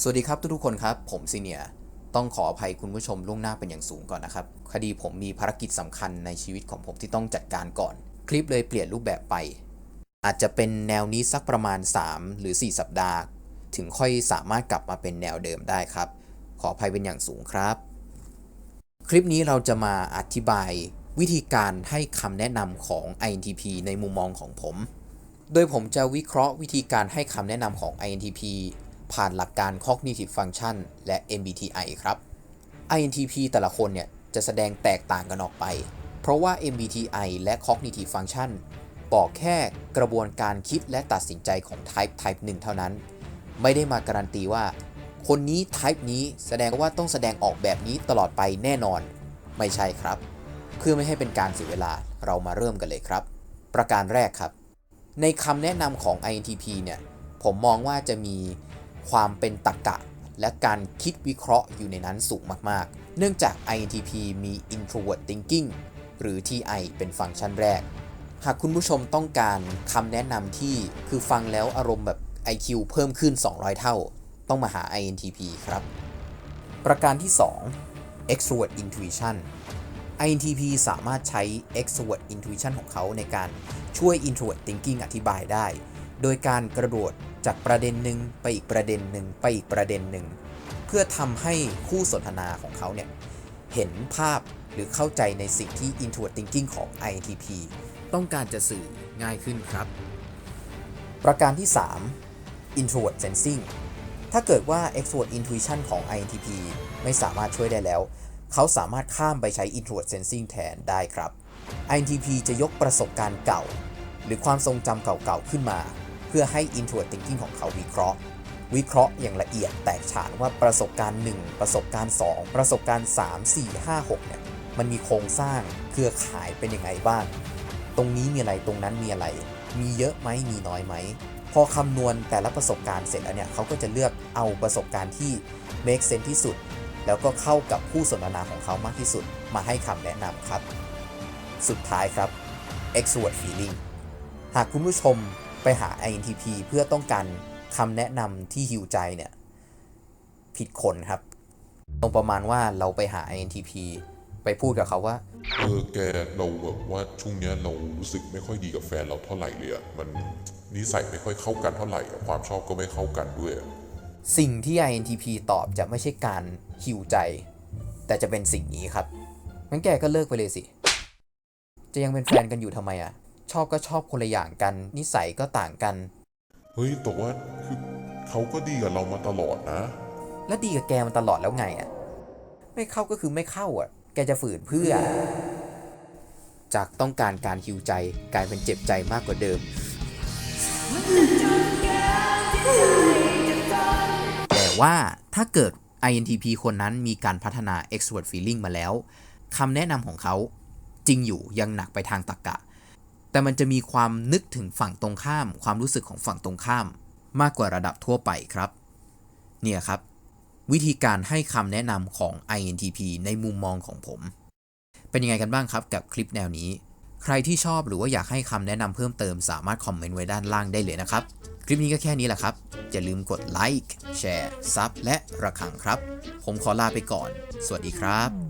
สวัสดีครับทุกๆคนครับ ผมซีเนียต้องขออภัยคุณผู้ชมล่วงหน้าเป็นอย่างสูงก่อนนะครับ คดีผมมีภารกิจสำคัญในชีวิตของผมที่ต้องจัดการก่อน คลิปเลยเปลี่ยนรูปแบบไป อาจจะเป็นแนวนี้สักประมาณ 3 หรือ 4 สัปดาห์ ถึงค่อยสามารถกลับมาเป็นแนวเดิมได้ครับ ขออภัยเป็นอย่างสูงครับ คลิปนี้เราจะมาอธิบายวิธีการให้คำแนะนำของ INTP ในมุมมองของผม โดยผมจะวิเคราะห์วิธีการให้คำแนะนำของ INTP ผ่านหลักการ Cognitive Function และ MBTI ครับ INTP แต่ละคนเนี่ยจะแสดงแตกต่างกันออกไป เพราะว่า MBTI และ Cognitive Function บอกแค่กระบวนการคิดและตัดสินใจของ Type Type 1 เท่านั้น ไม่ได้มาการันตีว่า คนนี้ Type นี้แสดงว่าต้องแสดงออกแบบนี้ตลอดไปแน่นอน ไม่ใช่ครับ เพื่อไม่ให้เป็นการเสียเวลาเรามาเริ่มกันเลยครับ ประการแรกครับ ในคำแนะนำของ INTP เนี่ยผมมองว่าจะมี ความเป็นตรรกะ และการคิดวิเคราะห์อยู่ในนั้นสูงมากๆ เนื่องจาก INTP มี introvert thinking หรือ TI เป็นฟังก์ชันแรก หากคุณผู้ชมต้องการคำแนะนำที่คือฟังแล้วอารมณ์แบบ IQ เพิ่มขึ้น 200 เท่า ต้องมาหา INTP ครับ ประการที่ 2 extrovert intuition INTP สามารถใช้ extrovert intuition ของเขาในการช่วย introvert thinking อธิบายได้ โดยการกระโดด จากประเด็นหนึ่งไปอีกประเด็นหนึ่งไปอีกประเด็นหนึ่งเพื่อทำให้คู่สนทนาของเขาเนี่ยเห็นภาพหรือเข้าใจในสิ่งที่ introvert thinking ของ INTP ต้องการจะสื่อง่ายขึ้นครับ ประการที่ 3 introvert sensing ถ้าเกิดว่า extrovert intuition ของ INTP ไม่สามารถช่วยได้แล้ว เขาสามารถข้ามไปใช้ introvert sensing แทนได้ครับ INTP จะยกประสบการณ์เก่า หรือความทรงจำเก่าๆขึ้นมา พื่อให้ introvert thinking ของเขาวิเคราะห์ วิเคราะห์อย่างละเอียดแตกฉานว่าประสบการณ์ 1 ประสบการณ์ 2 ประสบการณ์ 3 4 5 6เนี่ยมันมีโครงสร้างเครือข่ายเป็นยังไงบ้าง ตรงนี้มีอะไรตรงนั้นมีอะไร มีเยอะไหมมีน้อยไหม พอคำนวณแต่ละประสบการณ์เสร็จแล้วเนี่ยเขาก็จะเลือกเอาประสบการณ์ที่ make sense ที่สุด แล้วก็เข้ากับคู่สนทนาของเขามากที่สุด มาให้คำแนะนำครับ สุดท้ายครับ extrovert feeling หากคุณผู้ชม ไปหา INTP เพื่อต้องการคำแนะนำที่ฮิวใจเนี่ย ผิดคนครับ ตรงประมาณว่าเราไปหา INTP ไปพูดกับเขาว่าเออแกเราแบบว่าช่วงเนี้ยเรารู้สึกไม่ค่อยดีกับแฟนเราเท่าไหร่เลยอะมันนิสัยไม่ค่อยเข้ากันเท่าไหร่อะความชอบก็ไม่เข้ากันด้วยอะสิ่งที่ INTP ตอบจะไม่ใช่การฮิวใจ แต่จะเป็นสิ่งนี้ครับงั้นแกก็เลิกไปเลยสิ จะยังเป็นแฟนกันอยู่ทำไมอะ ชอบก็ชอบคนละอย่างกัน นิสัยก็ต่างกัน เฮ้ยแต่ว่าคือเขาก็ดีกับเรามาตลอดนะ และดีกับแกมันตลอดแล้วไงอะ ไม่เข้าก็คือไม่เข้าอะ แกจะฝืนเพื่อ จากต้องการการฮิวใจกลายเป็นเจ็บใจมากกว่าเดิม แต่ว่าถ้าเกิด INTP คนนั้นมีการพัฒนา extrovert feeling มาแล้วคำแนะนำของเขาจริงอยู่ยังหนักไปทางตรรกะ แต่มันจะมีความนึกถึงฝั่งตรงข้าม ความรู้สึกของฝั่งตรงข้าม มากกว่าระดับทั่วไปครับ เนี่ยครับ วิธีการให้คำแนะนำของ INTP ในมุมมองของผม เป็นยังไงกันบ้างครับกับคลิปแนวนี้ ใครที่ชอบหรือว่าอยากให้คำแนะนำเพิ่มเติมสามารถคอมเมนต์ไว้ด้านล่างได้เลยนะครับ คลิปนี้ก็แค่นี้แหละครับ อย่าลืมกดไลค์แชร์ซับและระฆังครับ ผมขอลาไปก่อน สวัสดีครับ